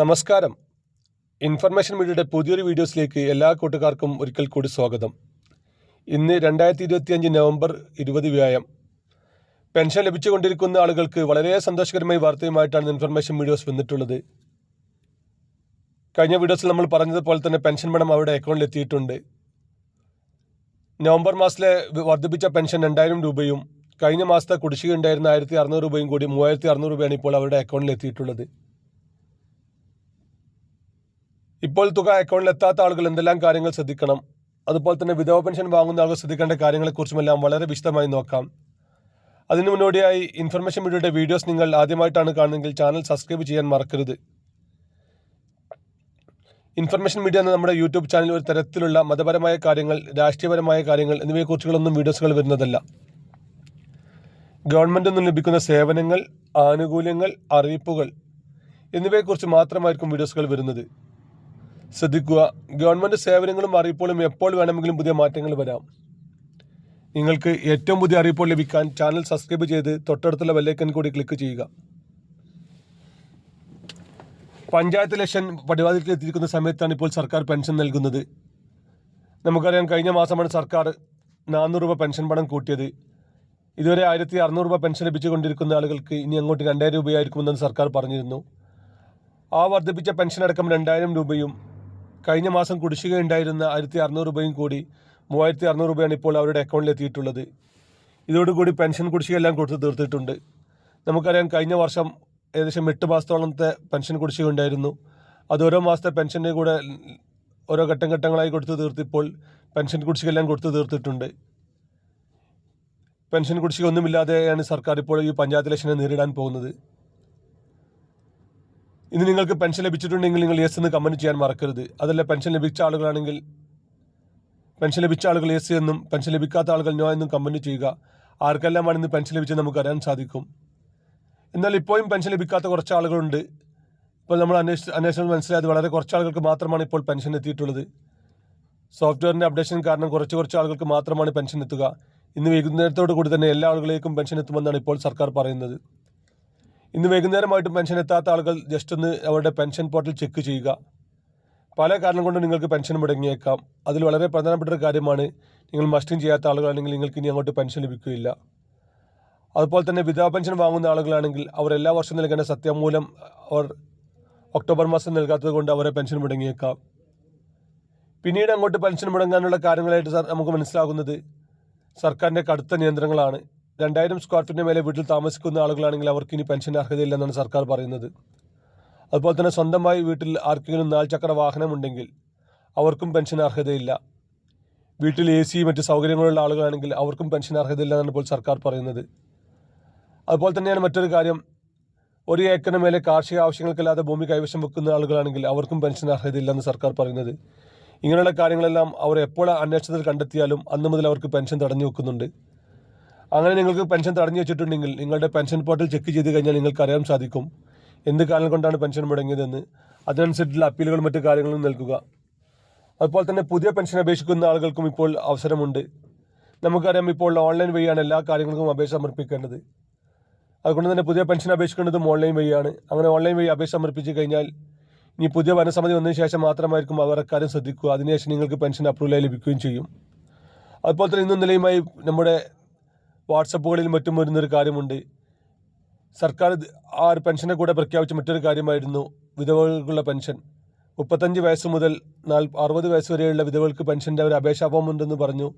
നമസ്കാരം. ഇൻഫർമേഷൻ മീഡിയയുടെ പുതിയൊരു വീഡിയോസിലേക്ക് എല്ലാ കൂട്ടുകാർക്കും ഒരിക്കൽ കൂടി സ്വാഗതം. ഇന്ന് രണ്ടായിരത്തി ഇരുപത്തിയഞ്ച് നവംബർ ഇരുപത് വ്യായം. പെൻഷൻ ലഭിച്ചുകൊണ്ടിരിക്കുന്ന ആളുകൾക്ക് വളരെ സന്തോഷകരമായ വാർത്തയുമായിട്ടാണ് ഇൻഫർമേഷൻ വീഡിയോസ് വന്നിട്ടുള്ളത്. കഴിഞ്ഞ വീഡിയോസിൽ നമ്മൾ പറഞ്ഞതുപോലെ തന്നെ പെൻഷൻ പണം അവരുടെ അക്കൗണ്ടിൽ എത്തിയിട്ടുണ്ട്. നവംബർ മാസത്തിലെ വർദ്ധിപ്പിച്ച പെൻഷൻ രണ്ടായിരം രൂപയും കഴിഞ്ഞ മാസത്തെ കുടിശ്ശിക ഉണ്ടായിരുന്ന ആയിരത്തി അറുന്നൂറ് രൂപയും കൂടി മൂവായിരത്തി അറുന്നൂറ് രൂപയാണ് ഇപ്പോൾ അവരുടെ അക്കൗണ്ടിൽ എത്തിയിട്ടുള്ളത്. ഇപ്പോൾ തുക അക്കൗണ്ടിൽ എത്താത്ത ആളുകൾ എന്തെല്ലാം കാര്യങ്ങൾ ശ്രദ്ധിക്കണം? അതുപോലെ തന്നെ വിധവ പെൻഷൻ വാങ്ങുന്ന ആളുകൾ ശ്രദ്ധിക്കേണ്ട കാര്യങ്ങളെക്കുറിച്ചുമെല്ലാം വളരെ വിശദമായി നോക്കാം. അതിനു മുന്നോടിയായി ഇൻഫർമേഷൻ മീഡിയയുടെ വീഡിയോസ് നിങ്ങൾ ആദ്യമായിട്ടാണ് കാണുന്നതെങ്കിൽ ചാനൽ സബ്സ്ക്രൈബ് ചെയ്യാൻ മറക്കരുത്. ഇൻഫർമേഷൻ മീഡിയ എന്ന നമ്മുടെ യൂട്യൂബ് ചാനൽ ഒരു തരത്തിലുള്ള മതപരമായ കാര്യങ്ങൾ രാഷ്ട്രീയപരമായ കാര്യങ്ങൾ എന്നിവയെക്കുറിച്ചുകളൊന്നും വീഡിയോസുകൾ വരുന്നതല്ല. ഗവൺമെന്റ് നിന്ന് ലഭിക്കുന്ന സേവനങ്ങൾ ആനുകൂല്യങ്ങൾ അറിയിപ്പുകൾ എന്നിവയെക്കുറിച്ച് മാത്രമായിരിക്കും വീഡിയോസുകൾ വരുന്നത്. ശ്രദ്ധിക്കുക. ഗവൺമെന്റ് സേവനങ്ങളും അറിയിപ്പുകളും എപ്പോൾ വേണമെങ്കിലും പുതിയ മാറ്റങ്ങൾ വരാം. നിങ്ങൾക്ക് ഏറ്റവും പുതിയ അറിയിപ്പുകൾ ലഭിക്കാൻ ചാനൽ സബ്സ്ക്രൈബ് ചെയ്ത് തൊട്ടടുത്തുള്ള ബെല്ലൈക്കൻ കൂടി ക്ലിക്ക് ചെയ്യുക. പഞ്ചായത്ത് ഇലക്ഷൻ പടിവാതിലേക്ക് എത്തിയിരിക്കുന്ന സമയത്താണ് ഇപ്പോൾ സർക്കാർ പെൻഷൻ നൽകുന്നത്. നമുക്കറിയാം കഴിഞ്ഞ മാസമാണ് സർക്കാർ നാനൂറ് രൂപ പെൻഷൻ പണം കൂട്ടിയത്. ഇതുവരെ ആയിരത്തി അറുന്നൂറ് രൂപ പെൻഷൻ ലഭിച്ചുകൊണ്ടിരിക്കുന്ന ആളുകൾക്ക് ഇനി അങ്ങോട്ട് രണ്ടായിരം രൂപയായിരിക്കുമെന്ന് സർക്കാർ പറഞ്ഞിരുന്നു. ആ വർദ്ധിപ്പിച്ച പെൻഷൻ അടക്കം രണ്ടായിരം രൂപയും കഴിഞ്ഞ മാസം കുടിശ്ശിക ഉണ്ടായിരുന്ന ആയിരത്തി അറുന്നൂറ് രൂപയും കൂടി മൂവായിരത്തി അറുന്നൂറ് രൂപയാണ് ഇപ്പോൾ അവരുടെ അക്കൗണ്ടിൽ എത്തിയിട്ടുള്ളത്. ഇതോടുകൂടി പെൻഷൻ കുടിശ്ശിക എല്ലാം കൊടുത്ത് തീർത്തിട്ടുണ്ട്. നമുക്കറിയാം കഴിഞ്ഞ വർഷം ഏകദേശം എട്ട് മാസത്തോളത്തെ പെൻഷൻ കുടിശ്ശിക ഉണ്ടായിരുന്നു അത് ഓരോ മാസത്തെ പെൻഷന്റെ കൂടെ ഓരോ ഘട്ടം ഘട്ടങ്ങളായി കൊടുത്ത് തീർത്തിപ്പോൾ പെൻഷൻ കുടിശ്ശിക എല്ലാം കൊടുത്ത് തീർത്തിട്ടുണ്ട്. പെൻഷൻ കുടിശ്ശിക ഒന്നുമില്ലാതെയാണ് സർക്കാർ ഇപ്പോൾ ഈ പഞ്ചായത്ത് ഇലക്ഷനെ നേരിടാൻ പോകുന്നത്. ഇനി നിങ്ങൾക്ക് പെൻഷൻ ലഭിച്ചിട്ടുണ്ടെങ്കിൽ നിങ്ങൾ യെസ് എന്ന് കമന്റ് ചെയ്യാൻ മറക്കരുത്. അതല്ല പെൻഷൻ ലഭിച്ച ആളുകളാണെങ്കിൽ പെൻഷൻ ലഭിച്ച ആളുകൾ യെസ് എന്നും പെൻഷൻ ലഭിക്കാത്ത ആളുകൾ നോ എന്നും കമന്റ് ചെയ്യുക. ആർക്കെല്ലാമാണ് ഇന്ന് പെൻഷൻ ലഭിച്ചത് നമുക്ക് അറിയാൻ സാധിക്കും. എന്നാൽ ഇപ്പോഴും പെൻഷൻ ലഭിക്കാത്ത കുറച്ച് ആളുകളുണ്ട്. ഇപ്പോൾ നമ്മൾ അന്വേഷിച്ച് അന്വേഷണം മനസ്സിലായത് വളരെ കുറച്ച് ആളുകൾക്ക് മാത്രമാണ് ഇപ്പോൾ പെൻഷൻ എത്തിയിട്ടുള്ളത്. സോഫ്റ്റ്വെയറിന്റെ അപ്ഡേഷൻ കാരണം കുറച്ച് കുറച്ച് ആളുകൾക്ക് മാത്രമാണ് പെൻഷൻ എത്തുക. ഇന്ന് വൈകുന്നേരത്തോടു കൂടി തന്നെ എല്ലാ ആളുകളിലേക്കും പെൻഷൻ എത്തുമെന്നാണ് ഇപ്പോൾ സർക്കാർ പറയുന്നത്. ഇന്ന് വൈകുന്നേരമായിട്ട് പെൻഷൻ എത്താത്ത ആളുകൾ ജസ്റ്റ് ഒന്ന് അവരുടെ പെൻഷൻ പോർട്ടൽ ചെക്ക് ചെയ്യുക. പല കാരണം കൊണ്ട് നിങ്ങൾക്ക് പെൻഷൻ മുടങ്ങിയേക്കാം. അതിൽ വളരെ പ്രധാനപ്പെട്ട ഒരു കാര്യമാണ് നിങ്ങൾ മസ്റ്റിംഗ് ചെയ്യാത്ത ആളുകളാണെങ്കിൽ നിങ്ങൾക്ക് ഇനി അങ്ങോട്ട് പെൻഷൻ ലഭിക്കുകയില്ല. അതുപോലെ തന്നെ വിധവാ പെൻഷൻ വാങ്ങുന്ന ആളുകളാണെങ്കിൽ അവർ എല്ലാ വർഷവും നൽകേണ്ട സത്യമൂലം അവർ ഒക്ടോബർ മാസം നൽകാത്തത് കൊണ്ട് അവരെ പെൻഷൻ മുടങ്ങിയേക്കാം. പിന്നീട് അങ്ങോട്ട് പെൻഷൻ മുടങ്ങാനുള്ള കാര്യങ്ങളായിട്ട് നമുക്ക് മനസ്സിലാകുന്നത് സർക്കാരിന്റെ കടുത്ത നിയന്ത്രണങ്ങളാണ്. രണ്ടായിരം സ്ക്വയർ ഫീറ്റിന് മേലെ വീട്ടിൽ താമസിക്കുന്ന ആളുകളാണെങ്കിൽ അവർക്ക് ഇനി പെൻഷൻ അർഹതയില്ലെന്നാണ് സർക്കാർ പറയുന്നത്. അതുപോലെ തന്നെ സ്വന്തമായി വീട്ടിൽ ആർക്കെങ്കിലും നാൽചക്ര വാഹനമുണ്ടെങ്കിൽ അവർക്കും പെൻഷൻ അർഹതയില്ല. വീട്ടിൽ എ സി മറ്റ് സൗകര്യങ്ങളുള്ള ആളുകളാണെങ്കിൽ അവർക്കും പെൻഷൻ അർഹതയില്ലെന്നാണ് ഇപ്പോൾ സർക്കാർ പറയുന്നത്. അതുപോലെ തന്നെയാണ് മറ്റൊരു കാര്യം. ഒരു ഏക്കറിന് മേലെ കാർഷിക ആവശ്യങ്ങൾക്കല്ലാതെ ഭൂമി കൈവശം വെക്കുന്ന ആളുകളാണെങ്കിൽ അവർക്കും പെൻഷൻ അർഹതയില്ലെന്ന് സർക്കാർ പറയുന്നത്. ഇങ്ങനെയുള്ള കാര്യങ്ങളെല്ലാം അവർ എപ്പോൾ അന്വേഷണത്തിൽ കണ്ടെത്തിയാലും അന്ന് മുതൽ അവർക്ക് പെൻഷൻ തടഞ്ഞു വെക്കുന്നുണ്ട്. അങ്ങനെ നിങ്ങൾക്ക് പെൻഷൻ തടഞ്ഞു വെച്ചിട്ടുണ്ടെങ്കിൽ നിങ്ങളുടെ പെൻഷൻ പോർട്ടൽ ചെക്ക് ചെയ്ത് കഴിഞ്ഞാൽ നിങ്ങൾക്ക് അറിയാൻ സാധിക്കും. എന്ത് കാരണം കൊണ്ടാണ് പെൻഷൻ മുടങ്ങിയതെന്ന്. അതിനനുസരിച്ചുള്ള അപ്പീലുകളും മറ്റു കാര്യങ്ങളും നൽകുക. അതുപോലെ തന്നെ പുതിയ പെൻഷൻ അപേക്ഷിക്കുന്ന ആളുകൾക്കും ഇപ്പോൾ അവസരമുണ്ട്. നമുക്കറിയാം ഇപ്പോൾ ഓൺലൈൻ വഴിയാണ് എല്ലാ കാര്യങ്ങൾക്കും അപേക്ഷ സമർപ്പിക്കേണ്ടത്. അതുകൊണ്ട് തന്നെ പുതിയ പെൻഷൻ അപേക്ഷിക്കേണ്ടതും ഓൺലൈൻ വഴിയാണ്. അങ്ങനെ ഓൺലൈൻ വഴി അപേക്ഷ സമർപ്പിച്ച് കഴിഞ്ഞാൽ ഇനി പുതിയ വനസമിതി വന്നതിന് ശേഷം മാത്രമായിരിക്കും അവർ അക്കാര്യം ശ്രദ്ധിക്കുക. അതിനുശേഷം നിങ്ങൾക്ക് പെൻഷൻ അപ്രൂവലായി ലഭിക്കുകയും ചെയ്യും. അതുപോലെ തന്നെ ഇന്നും നിലയുമായി നമ്മുടെ വാട്സപ്പുകളിൽ മറ്റും വരുന്നൊരു കാര്യമുണ്ട്. സർക്കാർ ആ ഒരു പെൻഷനെ കൂടെ പ്രഖ്യാപിച്ച മറ്റൊരു കാര്യമായിരുന്നു വിധവകൾക്കുള്ള പെൻഷൻ. മുപ്പത്തഞ്ച് വയസ്സ് മുതൽ നാൽ അറുപത് വയസ്സ് വരെയുള്ള വിധവകൾക്ക് പെൻഷന്റെ ഒരു അപേക്ഷാ ഫോം ഉണ്ടെന്ന് പറഞ്ഞു.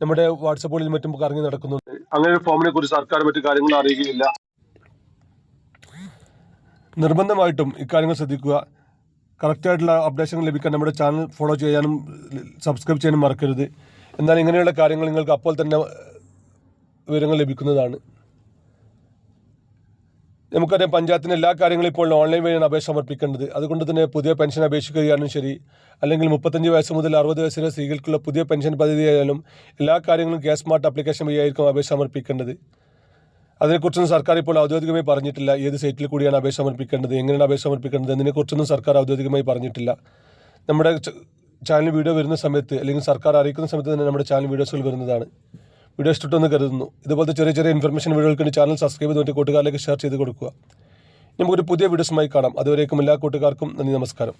നമ്മുടെ വാട്സപ്പുകളിൽ മറ്റും കറങ്ങി നടക്കുന്നുണ്ട്. അങ്ങനെ ഒരു ഫോമിനെ കുറിച്ച് സർക്കാർ മറ്റു കാര്യങ്ങൾ അറിയുകയില്ല നിർബന്ധമായിട്ടും ഇക്കാര്യങ്ങൾ ശ്രദ്ധിക്കുക. കറക്റ്റായിട്ടുള്ള അപ്ഡേഷൻ ലഭിക്കാൻ നമ്മുടെ ചാനൽ ഫോളോ ചെയ്യാനും സബ്സ്ക്രൈബ് ചെയ്യാനും മറക്കരുത്. എന്നാൽ ഇങ്ങനെയുള്ള കാര്യങ്ങൾ നിങ്ങൾക്ക് അപ്പോൾ തന്നെ വിവരങ്ങൾ ലഭിക്കുന്നതാണ്. നമുക്കറിയാം പഞ്ചായത്തിന്റെ എല്ലാ കാര്യങ്ങളും ഇപ്പോൾ ഓൺലൈൻ വഴിയാണ് അപേക്ഷ സമർപ്പിക്കേണ്ടത്. അതുകൊണ്ട് തന്നെ പുതിയ പെൻഷൻ അപേക്ഷിക്കുകയാലും ശരി അല്ലെങ്കിൽ മുപ്പത്തഞ്ച് വയസ്സ് മുതൽ അറുപത് വയസ്സ് വരെ സ്ത്രീകൾക്കുള്ള പുതിയ പെൻഷൻ പദ്ധതി ആയാലും എല്ലാ കാര്യങ്ങളും ഗ്യാസ് സ്മാർട്ട് ആപ്ലിക്കേഷൻ വഴിയായിരിക്കും അപേക്ഷ സമർപ്പിക്കേണ്ടത്. അതിനെക്കുറിച്ചൊന്നും സർക്കാർ ഇപ്പോൾ ഔദ്യോഗികമായി പറഞ്ഞിട്ടില്ല. ഏത് സൈറ്റിൽ കൂടിയാണ് അപേക്ഷ സമർപ്പിക്കേണ്ടത്? എങ്ങനെയാണ് അപേക്ഷ സമർപ്പിക്കേണ്ടത്? എന്നതിനെക്കുറിച്ചൊന്നും സർക്കാർ ഔദ്യോഗികമായി പറഞ്ഞിട്ടില്ല. നമ്മുടെ ചാനൽ വീഡിയോ വരുന്ന സമയത്ത് അല്ലെങ്കിൽ സർക്കാർ അറിയിക്കുന്ന സമയത്ത് തന്നെ നമ്മുടെ ചാനൽ വീഡിയോസുകൾ വരുന്നതാണ്. വീഡിയോ ഇഷ്ടപ്പെട്ടെന്ന് കരുതുന്നു. ഇതുപോലത്തെ ചെറിയ ചെറിയ ഇൻഫർമേഷൻ വീഡിയോകൾക്ക് ചാനൽ സബ്സ്ക്രൈബ് ചെയ്ത് മറ്റു കൂട്ടുകാരിലേക്ക് ഷെയർ ചെയ്ത് കൊടുക്കുക. നമുക്കൊരു പുതിയ വീഡിയോസുമായി കാണാം. അതുവരേക്കും എല്ലാ കൂട്ടുകാർക്കും നന്ദി നമസ്കാരം.